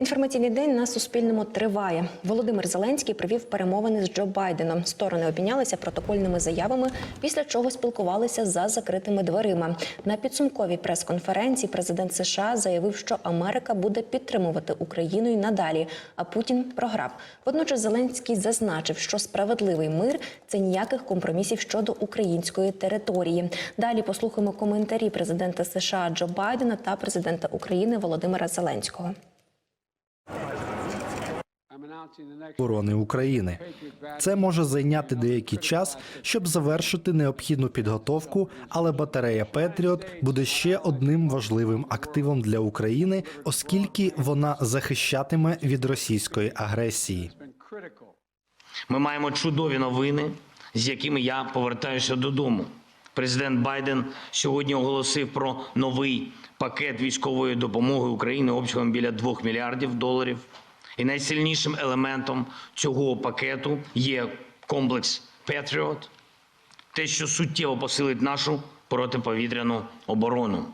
Інформаційний день на Суспільному триває. Володимир Зеленський провів перемовини з Джо Байденом. Сторони обмінялися протокольними заявами, після чого спілкувалися за закритими дверима. На підсумковій прес-конференції президент США заявив, що Америка буде підтримувати Україну й надалі, а Путін програв. Водночас Зеленський зазначив, що справедливий мир це ніяких компромісів щодо української території. Далі послухаємо коментарі президента США Джо Байдена та президента України Володимира Зеленського. Оборони України. Це може зайняти деякий час, щоб завершити необхідну підготовку, але батарея Петріот буде ще одним важливим активом для України, оскільки вона захищатиме від російської агресії. Ми маємо чудові новини, з якими я повертаюся додому. Президент Байден сьогодні оголосив про новий пакет військової допомоги Україні обсягом біля 2 мільярдів доларів. І найсильнішим елементом цього пакету є комплекс Patriot, те, що суттєво посилить нашу протиповітряну оборону.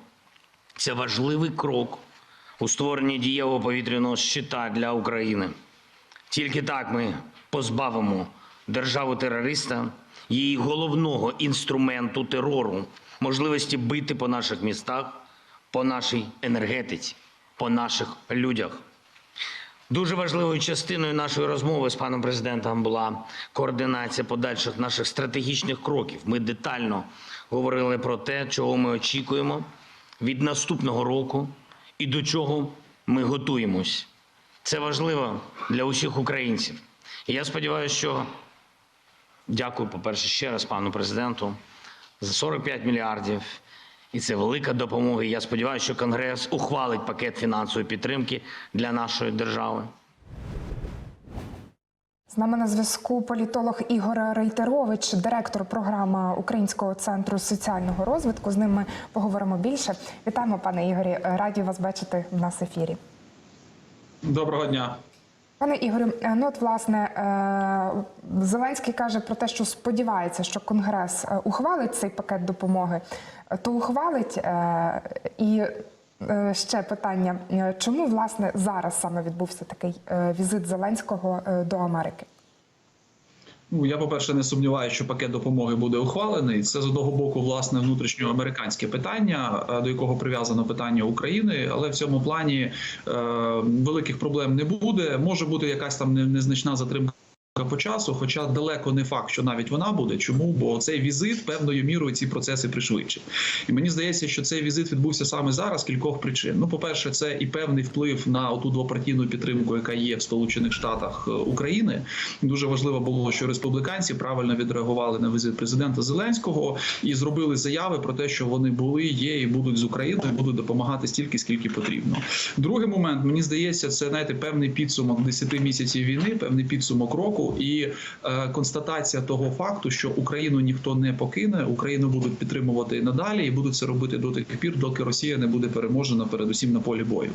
Це важливий крок у створенні дієвого повітряного щита для України. Тільки так ми позбавимо державу терориста її головного інструменту терору, можливості бити по наших містах, по нашій енергетиці, по наших людях. Дуже важливою частиною нашої розмови з паном президентом була координація подальших наших стратегічних кроків. Ми детально говорили про те, чого ми очікуємо від наступного року і до чого ми готуємось. Це важливо для усіх українців. І я сподіваюся, що дякую, по-перше, ще раз пану президенту за 45 мільярдів. І це велика допомога. І Я сподіваюся, що Конгрес ухвалить пакет фінансової підтримки для нашої держави. З нами на зв'язку політолог Ігор Рейтерович, директор програми Українського центру соціального розвитку. З ним ми поговоримо більше. Вітаємо, пане Ігорі. Раді вас бачити в нас в ефірі. Доброго дня. Пане Ігорю, е, ну от власне е, Зеленський каже про те, що сподівається, що Конгрес е, ухвалить цей пакет допомоги, то ухвалить і. Ще питання: чому власне зараз саме відбувся такий візит Зеленського до Америки? Ну я, по-перше, не сумніваюся, що пакет допомоги буде ухвалений. Це з одного боку власне внутрішньоамериканське питання, до якого прив'язано питання України. Але в цьому плані е, великих проблем не буде. Може бути якась там незначна затримка. По часу, хоча далеко не факт, що навіть вона буде. Чому? Бо цей візит певною мірою ці процеси пришвидшить. І мені здається, що цей візит відбувся саме зараз кількох причин. Ну, по-перше, це і певний вплив на оту двопартійну підтримку, яка є в Сполучених Штатах е, України. Дуже важливо було, що республіканці правильно відреагували на візит президента Зеленського і зробили заяви про те, що вони були, є і будуть з Україною, будуть допомагати стільки, скільки потрібно. Другий момент мені здається, це знаєте, певний підсумок 10 місяців війни, певний підсумок року і е, констатація того факту, що Україну ніхто не покине, Україну будуть підтримувати і надалі, і будуть це робити до тих пір, доки Росія не буде переможена, передусім на полі бою.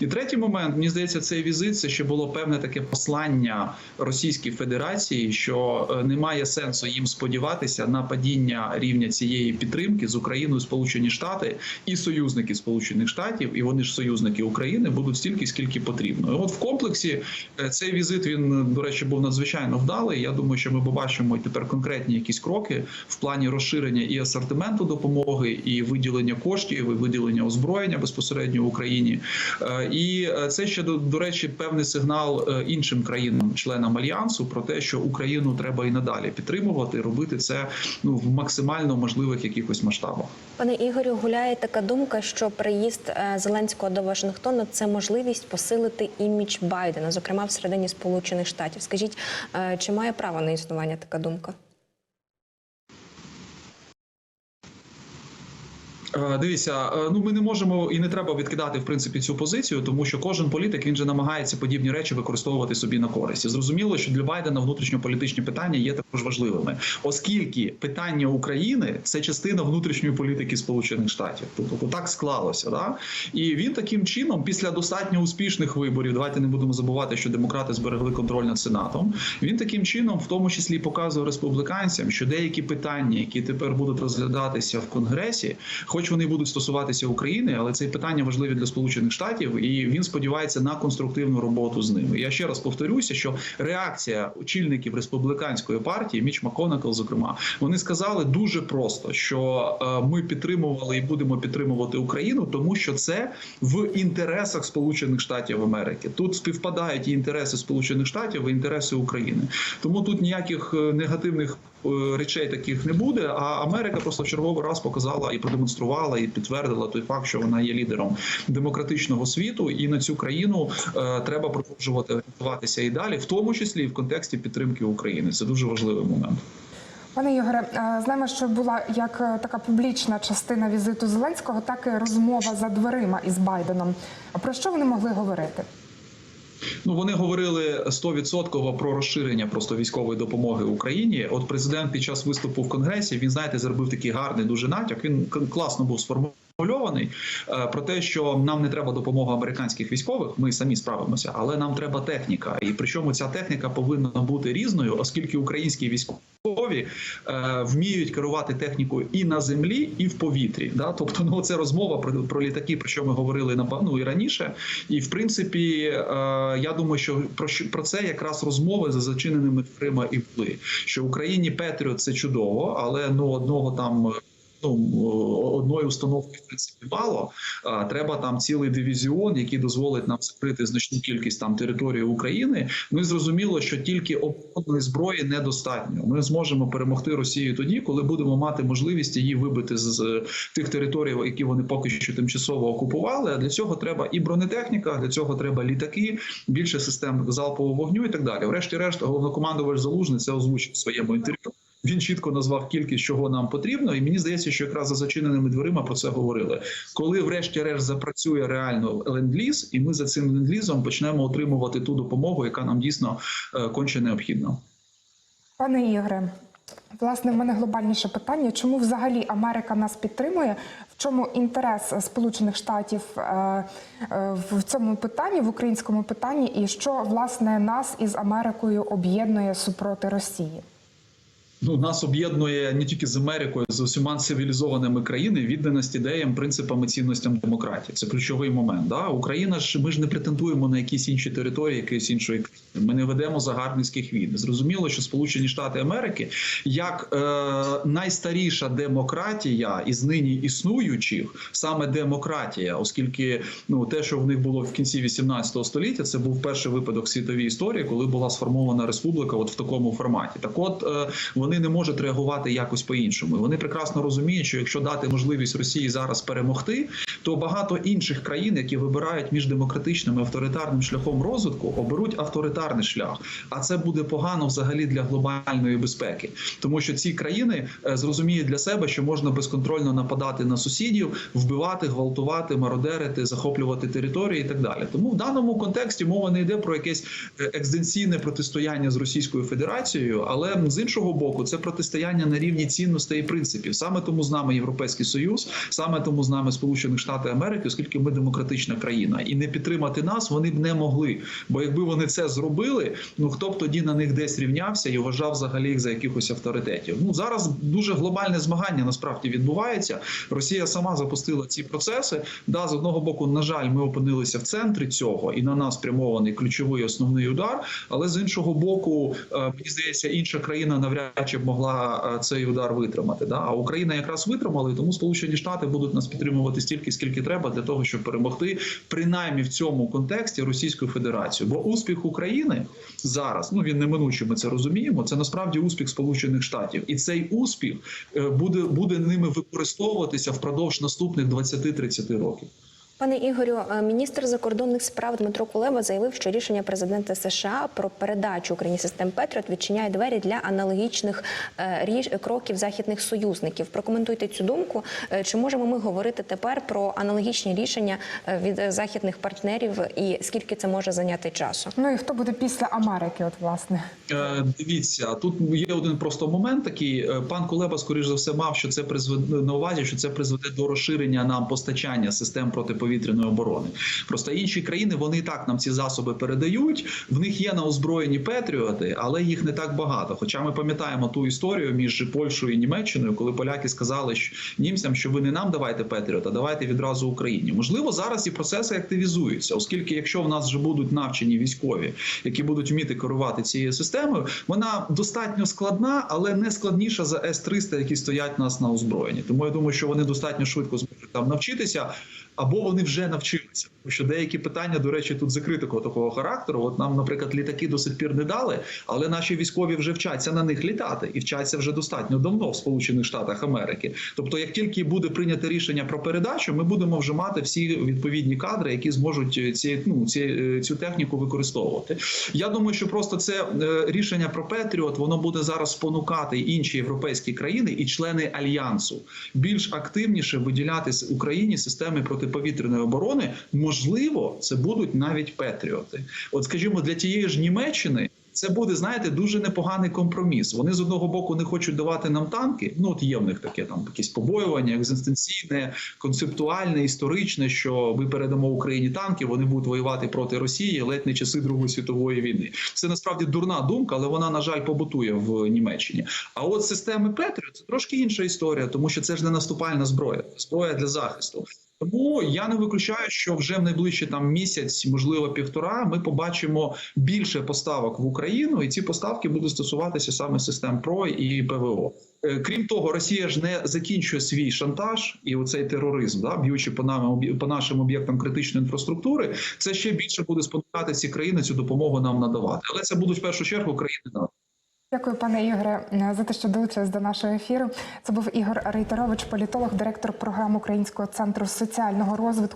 І третій момент, мені здається, цей візит це ще було певне таке послання Російській Федерації, що е, немає сенсу їм сподіватися на падіння рівня цієї підтримки з Україною, Сполучені Штати і союзники Сполучених Штатів, і вони ж союзники України будуть стільки, скільки потрібно. І от в комплексі е, цей візит він до речі був надзвичайно вдалий. Я думаю, що ми побачимо тепер конкретні якісь кроки в плані розширення і асортименту допомоги, і виділення коштів, і виділення озброєння безпосередньо в Україні. Е, І е, це ще до, речі, певний сигнал е, іншим країнам, членам альянсу, про те, що Україну треба і надалі підтримувати, робити це ну в максимально можливих якихось масштабах. Пане Ігорю, гуляє така думка, що приїзд Зеленського до Вашингтона це можливість посилити імідж Байдена, зокрема всередині Сполучених Штатів. Скажіть, чи має право на існування така думка? Дивіться, е, ну ми не можемо і не треба відкидати в принципі цю позицію, тому що кожен політик він же намагається подібні речі використовувати собі на користь. Зрозуміло, що для Байдена внутрішньополітичні питання є також важливими, оскільки питання України це частина внутрішньої політики Сполучених Штатів. Тобто так склалося, да і він таким чином, після достатньо успішних виборів, давайте не будемо забувати, що демократи зберегли контроль над сенатом. Він таким чином, в тому числі, показує республіканцям, що деякі питання, які тепер будуть розглядатися в конгресі, хоч хоч вони будуть стосуватися України, але це питання важливі для Сполучених Штатів, і він сподівається на конструктивну роботу з ними. Я ще раз повторюся, що реакція очільників республіканської партії, Міч Маконакл, зокрема, вони сказали дуже просто, що е, ми підтримували і будемо підтримувати Україну, тому що це в інтересах Сполучених Штатів Америки. Тут співпадають і інтереси Сполучених Штатів, і інтереси України. Тому тут ніяких е, негативних речей таких не буде. А Америка просто в черговий раз показала і продемонструвала, і підтвердила той факт, що вона є лідером демократичного світу, і на цю країну е, треба продовжувати орієнтуватися і далі, в тому числі і в контексті підтримки України. Це дуже важливий момент. Пане Ігоре, е, знаємо, що була як е, така публічна частина візиту Зеленського, так і розмова за дверима із Байденом. Про що вони могли говорити? Ну вони говорили 100% про розширення просто військової допомоги Україні. От президент під час виступу в конгресі він знаєте зробив такий гарний дуже натяк. Він класно був сформульований е, про те, що нам не треба допомога американських військових. Ми самі справимося, але нам треба техніка. І причому ця техніка повинна бути різною, оскільки українські військові е, вміють керувати технікою і на землі, і в повітрі. Да? Тобто, ну це розмова про, про літаки, про що ми говорили напевно і раніше. І в принципі, е, я думаю, що про про це якраз розмови за зачиненими дверима і були. Що Україні Петріот це чудово, але ну одного там. Ну, одної установки в принципі мало. Треба там цілий дивізіон, який дозволить нам закрити значну кількість там території України. Ну і зрозуміло, що тільки оборонної зброї недостатньо. Ми зможемо перемогти Росію тоді, коли будемо мати можливість її вибити з з тих територій, які вони поки що тимчасово окупували. А для цього треба і бронетехніка, для цього треба літаки, більше систем залпового вогню і так далі. Врешті-решт, головнокомандувач Залужний це озвучив в своєму інтерв'ю. Він чітко назвав кількість, чого нам потрібно, і мені здається, що якраз за зачиненими дверима про це говорили. Коли, врешті-решт, запрацює реально ленд-ліз, і ми за цим ленд-лізом почнемо отримувати ту допомогу, яка нам дійсно е, конче необхідна. Пане Ігоре, власне, в мене глобальніше питання: чому взагалі Америка нас підтримує? В чому інтерес Сполучених Штатів е, е, в цьому питанні, в українському питанні, і що власне нас із Америкою об'єднує супроти Росії? Ну, нас об'єднує не тільки з Америкою, з усіма цивілізованими країнами відданість ідеям, принципам і цінностям демократії. Це ключовий момент. Да? Україна ж ми ж не претендуємо на якісь інші території, якоїсь іншої країни. Ми не ведемо загарбницьких війн. Зрозуміло, що Сполучені Штати Америки як е, найстаріша демократія із нині існуючих, саме демократія, оскільки ну те, що в них було в кінці 18 століття, це був перший випадок світовій історії, коли була сформована республіка, от в такому форматі. Так, от е, вони не можуть реагувати якось по-іншому. Вони прекрасно розуміють, що якщо дати можливість Росії зараз перемогти, то багато інших країн, які вибирають між демократичним і авторитарним шляхом розвитку, оберуть авторитарний шлях. А це буде погано взагалі для глобальної безпеки, тому що ці країни е, зрозуміють для себе, що можна безконтрольно нападати на сусідів, вбивати, гвалтувати, мародерити, захоплювати території і так далі. Тому в даному контексті мова не йде про якесь е, екзистенційне протистояння з Російською Федерацією, але з іншого боку, це протистояння на рівні цінностей і принципів. Саме тому з нами Європейський Союз, саме тому з нами Сполучені Штати Америки, оскільки ми демократична країна, і не підтримати нас вони б не могли. Бо якби вони це зробили, ну хто б тоді на них десь рівнявся і вважав взагалі їх за якихось авторитетів. Ну зараз дуже глобальне змагання насправді відбувається. Росія сама запустила ці процеси. Да, з одного боку, на жаль, ми опинилися в центрі цього, і на нас спрямований ключовий основний удар. Але з іншого боку, е, мені здається, інша країна навряд чи б могла е, цей удар витримати. Да? А Україна якраз витримала, і тому Сполучені Штати будуть нас підтримувати стільки, скільки треба для того, щоб перемогти, принаймні в цьому контексті Російську Федерацію. Бо успіх України зараз, ну він неминучий, ми це розуміємо. Це насправді успіх Сполучених Штатів, і цей успіх е, буде, буде ними використовуватися впродовж наступних 20-30 років. Пане Ігорю, е, міністр закордонних справ Дмитро Кулеба заявив, що рішення президента США про передачу Україні систем Петріот відчиняє двері для аналогічних е, ріж кроків західних союзників. Прокоментуйте цю думку. Е, Чи можемо ми говорити тепер про аналогічні рішення від західних партнерів і скільки це може зайняти часу? Ну і хто буде після Америки? От власне. Е, Дивіться, тут є один просто момент такий. Пан Кулеба, скоріш за все, мав, що це призведе на увазі, що це призведе до розширення нам постачання систем протиповітряної протиповітряної оборони. Просто інші країни вони і так нам ці засоби передають. В них є на озброєні Петріоти, але їх не так багато. Хоча ми пам'ятаємо ту історію між Польщею і Німеччиною, коли поляки сказали що німцям, що ви не нам давайте Петріот, а давайте відразу Україні. Можливо, зараз ці процеси активізуються, оскільки якщо в нас вже будуть навчені військові, які будуть вміти керувати цією системою, вона достатньо складна, але не складніша за С-300, які стоять нас на озброєнні. Тому я думаю, що вони достатньо швидко зможуть там навчитися. Або вони вже навчилися, тому що деякі питання, до речі, тут закритого такого характеру. От нам, наприклад, літаки до сих пір не дали, але наші військові вже вчаться на них літати і вчаться вже достатньо давно в Сполучених Штатах Америки. Тобто, як тільки буде прийнято рішення про передачу, ми будемо вже мати всі відповідні кадри, які зможуть ці ну ці цю техніку використовувати. Я думаю, що просто це е, рішення про Петріот воно буде зараз спонукати інші європейські країни і члени альянсу більш активніше виділяти Україні системи протиповітряної оборони. Можливо, це будуть навіть Петріоти. От, скажімо, для тієї ж Німеччини. Це буде, знаєте, дуже непоганий компроміс. Вони з одного боку не хочуть давати нам танки. Ну от є в них таке там якісь побоювання, екзистенційне, концептуальне, історичне, що ми передамо Україні танки, вони будуть воювати проти Росії, ледь не часи Другої світової війни. Це насправді дурна думка, але вона на жаль побутує в Німеччині. А от системи Петріо це трошки інша історія, тому що це ж не наступальна зброя, зброя для захисту. Тому я не виключаю, що вже в найближчий там місяць, можливо, півтора, ми побачимо більше поставок в Україну, і ці поставки будуть стосуватися саме систем ПРО і ПВО. Е, Крім того, Росія ж не закінчує свій шантаж і оцей тероризм, да, б'ючи по нам по нашим об'єктам критичної інфраструктури. Це ще більше буде спонукати ці країни цю допомогу нам надавати. Але це будуть в першу чергу країни НАТО. Дякую, пане Ігоре, за те, що долучились до нашого ефіру. Це був Ігор Рейтерович, політолог, директор програм Українського центру соціального розвитку.